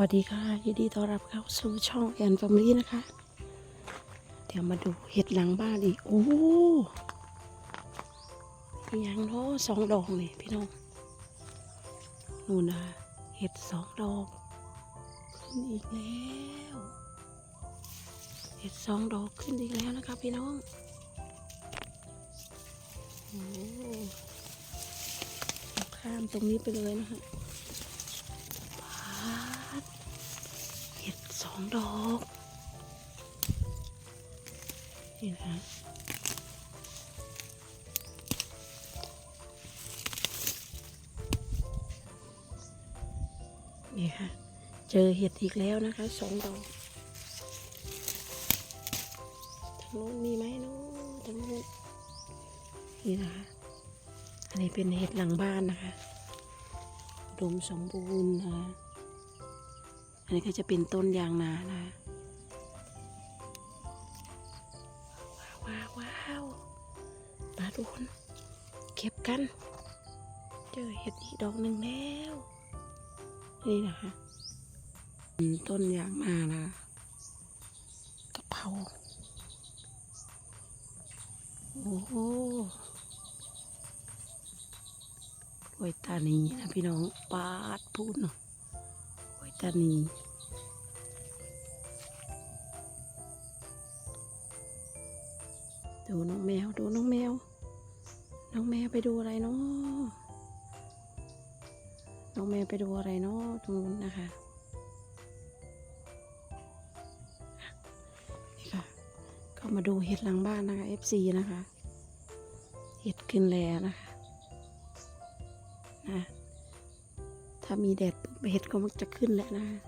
วัสดีค่ะยินดีต้อนรับเข้าสู่ช่องแอนฟามิลี่นะคะ เดี๋ยวมาดูเห็ดหลังบ้านอีก โอ้ยังเนาะสองดอกนี่พี่น้องนู่นนะเห็ดสองดอกขึ้นอีกแล้วเห็ดสองดอกขึ้นอีกแล้วนะคะพี่น้องโอ้ข้ามตรงนี้ไปเลยนะคะ สองดอก นี่นะนี่ค่ะ เจอเห็ดอีกแล้วนะคะสองดอกทางโน้นมีไหมเนาะทางโน้นนี่นะคะ อันนี้เป็นเห็ดหลังบ้านนะคะดมสมบูรณ์นะคะ นนี้ก็จะเป็นต้นยางนานะคะว้าวว้าวว้าวมาทุกคนเก็บกัน เจอเห็ดอีกดอกหนึ่งแล้ว นี่นะคะอืมต้นยางนานะคะกะเพราโอ้โหกล้วยตานีนะพี่น้องปาดพูดเนาะกล้วยตานี ดูน้องแมว ดูน้องแมว น้องแมวไปดูอะไรเนาะน้องแมวไปดูอะไรเนาะตรงนู้นนะคะนี่ค่ะ ก็มาดูเห็ดหลังบ้านนะคะ FC นะคะ เห็ดขึ้นแล้วนะคะนะถ้ามีแดดปุ๊บเห็ดก็มักจะขึ้นแล้วนะคะ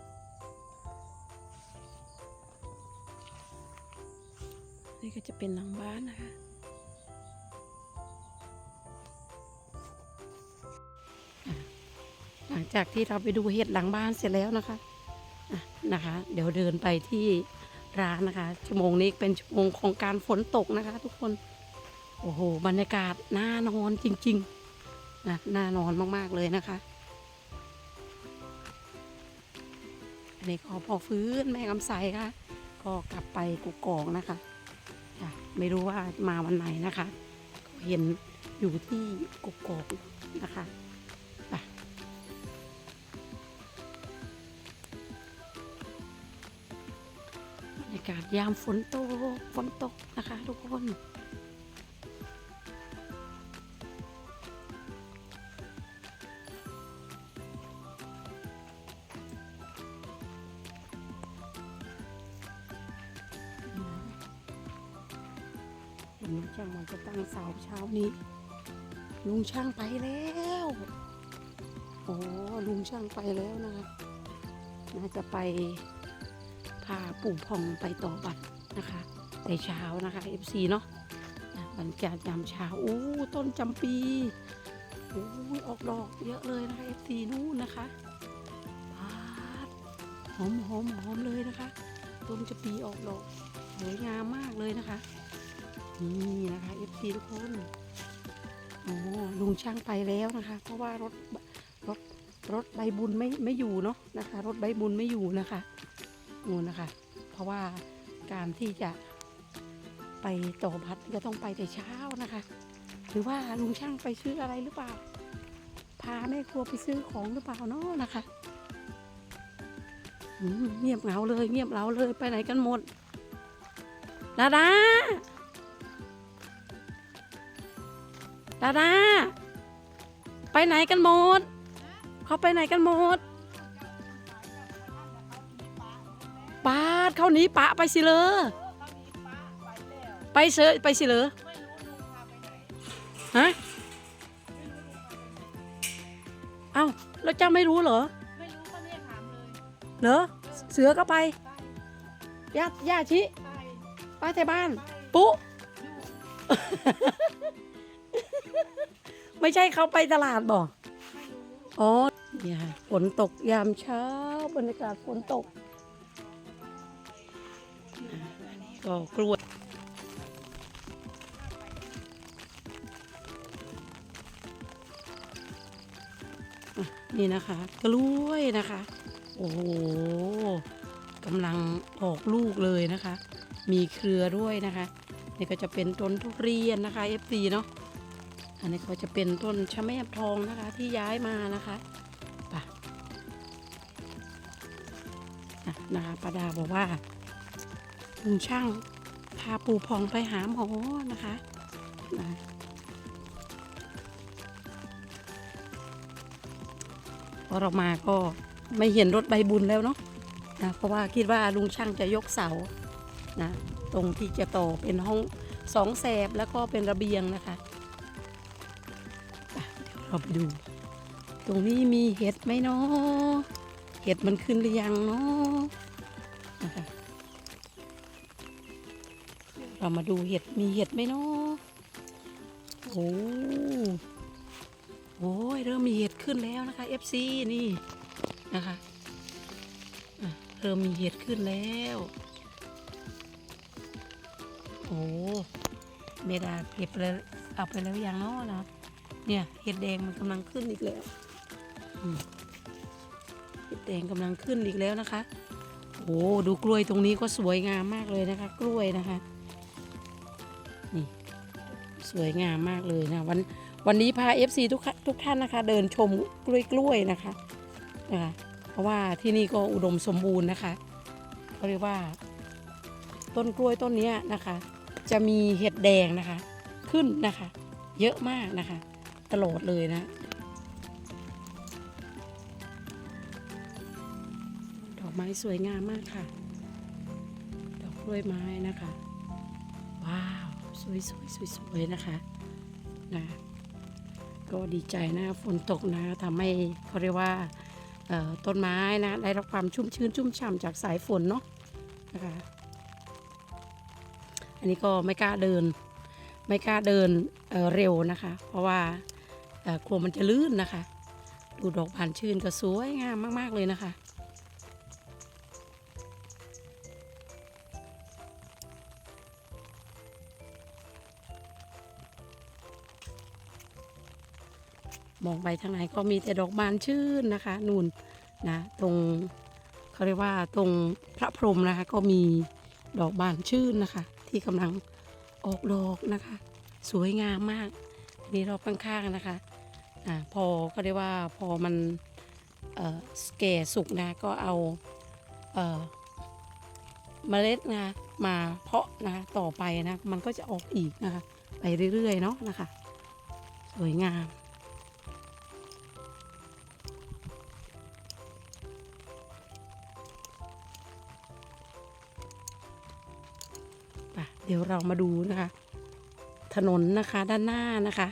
นี่ก็จะเป็นหลังบ้านนะคะ หลังจากที่เราไปดูเห็ดหลังบ้านเสร็จแล้วนะคะอะนะคะ เดี๋ยวเดินไปที่ร้านนะคะ ชั่วโมงนี้เป็นชั่วโมงของการฝนตกนะคะ ทุกคน โอ้โห บรรยากาศน่านอนจริงๆนะน่านอนมากๆเลยนะคะอันนี้ขอพอฟื้นแม่กำไสค่ะ ก็กลับไปกุกกองนะคะ ค่ะไม่รู้ว่ามาวันไหนนะคะก็เห็นอยู่ที่กกอกนะคะบรรยากาศยามฝนตกฝนตกนะคะ ทุกคน ห็นลุงช่างมันจะตั้งเสาเช้านี้ ลุงช่างไปแล้วโอ้ลุงช่างไปแล้วนะคะน่าจะไปพาปู่พองไปต่อบัตรนะคะแต่เช้านะคะ FC เนาะบรรยากาศยามเช้าอู้ต้นจำปีอู้ออกดอกเยอะเลยนะคะ FC นู่นนะคะปาดหอมหอมหอมเลยนะคะ ต้นจำปีออกดอกสวยงามมากเลยนะคะ นี่นะคะ FC ทุกคนโอ้ลุงช่างไปแล้วนะคะ เพราะว่ารถรถรถใบบุญไม่ไม่อยู่เนาะนะคะ รถใบบุญไม่อยู่นะคะนู่นนะคะ เพราะว่าการที่จะไปต่อพัดก็ต้องไปแต่เช้านะคะ หรือว่าลุงช่างไปซื้ออะไรหรือเปล่า พาแม่ครัวไปซื้อของหรือเปล่าเนาะนะคะเงียบเหงาเลย เงียบเหงาเลยไปไหนกันหมดดาดา ดาดาไปไหนกันหมด เขาไปไหนกันหมดปาดเข้าหนีปะไปสิเลยไปเสยไปสิเลยฮะเอ้าแล้วเจ้าไม่รู้เหรอไม่รู้ก็เนี่ยถามเลยเหรอเสือก็ไปย่าย่าชิไปไปแต่บ้าน ปุ๊ ไม่ใช่เขาไปตลาดบอกอ๋อเนี่ยค่ะฝนตกยามเช้าบรรยากาศฝนตกก็กล้วยนี่นะคะ กล้วยนะคะ โอ้โหกำลังออกลูกเลยนะคะ มีเครือด้วยนะคะ นี่ก็จะเป็นต้นทุเรียนนะคะ FC เนาะ อันนี้ก็จะเป็นต้นชะแมบทองนะคะที่ย้ายมานะคะป่ะอะนะคะป้าดาบอกว่าลุงช่างพาปูพองไปหาหมอนะคะนะพอเรามาก็ไม่เห็นรถใบบุญแล้วเนาะนะเพราะว่าคิดว่าลุงช่างจะยกเสานะตรงที่จะต่อเป็นห้องสองแสบแล้วก็เป็นระเบียงนะคะ เราไปดู ตรงนี้มีเห็ดไหมเนาะเห็ดมันขึ้นหรือยังเนาะนะคะเรามาดูเห็ดมีเห็ดไหมเนาะโอ้โอ้ยเริ่มมีเห็ดขึ้นแล้วนะคะ FC นี่นะคะอะเริ่มมีเห็ดขึ้นแล้วโอ้เมดาเก็บเลยเอาไปแล้วยังเนาะนะ เนี่ยเห็ดแดงมันกำลังขึ้นอีกแล้วเห็ดแดงกำลังขึ้นอีกแล้วนะคะโอ้ดูกล้วยตรงนี้ก็สวยงามมากเลยนะคะ กล้วยนะคะนี่สวยงามมากเลยนะวันวันนี้พา FC ทุกทุกท่านนะคะ เดินชมกล้วยกล้วยนะคะนะคะเพราะว่าที่นี่ก็อุดมสมบูรณ์นะคะเขาเรียกว่า ต้นกล้วยต้นนี้นะคะ จะมีเห็ดแดงนะคะ ขึ้นนะคะ เยอะมากนะคะ ตลอดเลยนะ ดอกไม้สวยงามมากค่ะ ดอกกล้วยไม้นะคะ ว้าว สวยสวยสวยสวยนะคะนะก็ดีใจนะฝนตกนะทำให้เขาเรียกว่าต้นไม้นะได้รับความชุ่มชื้นชุ่มฉ่ำจากสายฝนเนาะนะคะอันนี้ก็ไม่กล้าเดิน ไม่กล้าเดินเเร็วนะคะ เพราะว่า กลัวมันจะลื่นนะคะ ดูดอกบานชื่นก็สวยงามมาก ๆ เลยนะคะ มองไปทางไหนก็มีแต่ดอกบานชื่นนะคะนูนนะตรงเขาเรียกว่าตรงพระพรหมนะคะ ก็มีดอกบานชื่นนะคะ ที่กำลังออกดอกนะคะ สวยงามมากนี่รอบข้างๆนะคะ อ่าพอก็เรียกว่าพอมันเอ่อแก่สุกนะก็เอาเอ่อเมล็ดนะมาเพาะนะต่อไปนะมันก็จะออกอีกนะคะไปเรื่อยๆเนาะนะคะสวยงามอะเดี๋ยวเรามาดูนะคะ ถนนนะคะด้านหน้านะคะ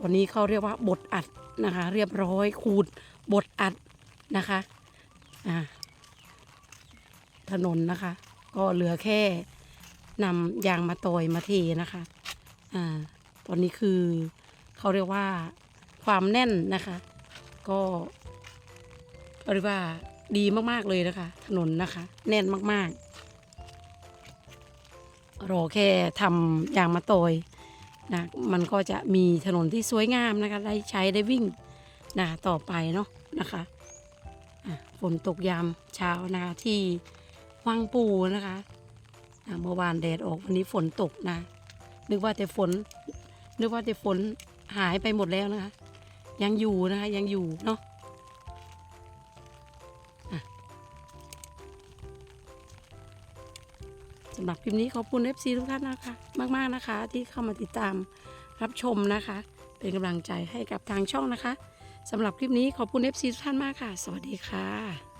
ตอนนี้เขาเรียกว่าบดอัดนะคะ เรียบร้อยขูดบดอัดนะคะอ่าถนนนะคะ ก็เหลือแค่นำยางมาตอยมาเทนะคะอ่าตอนนี้คือเขาเรียกว่าความแน่นนะคะ ก็เรียกว่าดีมากๆเลยนะคะ ถนนนะคะ แน่นมากๆรอแค่ทำยางมะตอย นะมันก็จะมีถนนที่สวยงามนะคะ ได้ใช้ได้วิ่งนะต่อไปเนาะนะคะฝนตกยามเช้านะคะที่วังปูนะคะอะเมื่อวานแดดออกวันนี้ฝนตกนะ นึกว่าแต่ฝน นึกว่าแต่ฝนหายไปหมดแล้วนะคะ ยังอยู่นะคะยังอยู่เนาะ สำหรับคลิปนี้ขอบคุณ FC ทุกท่านนะคะ มากๆนะคะ ที่เข้ามาติดตามรับชมนะคะ เป็นกำลังใจให้กับทางช่องนะคะสำหรับคลิปนี้ขอบคุณ FC ทุกท่านมากค่ะ สวัสดีค่ะ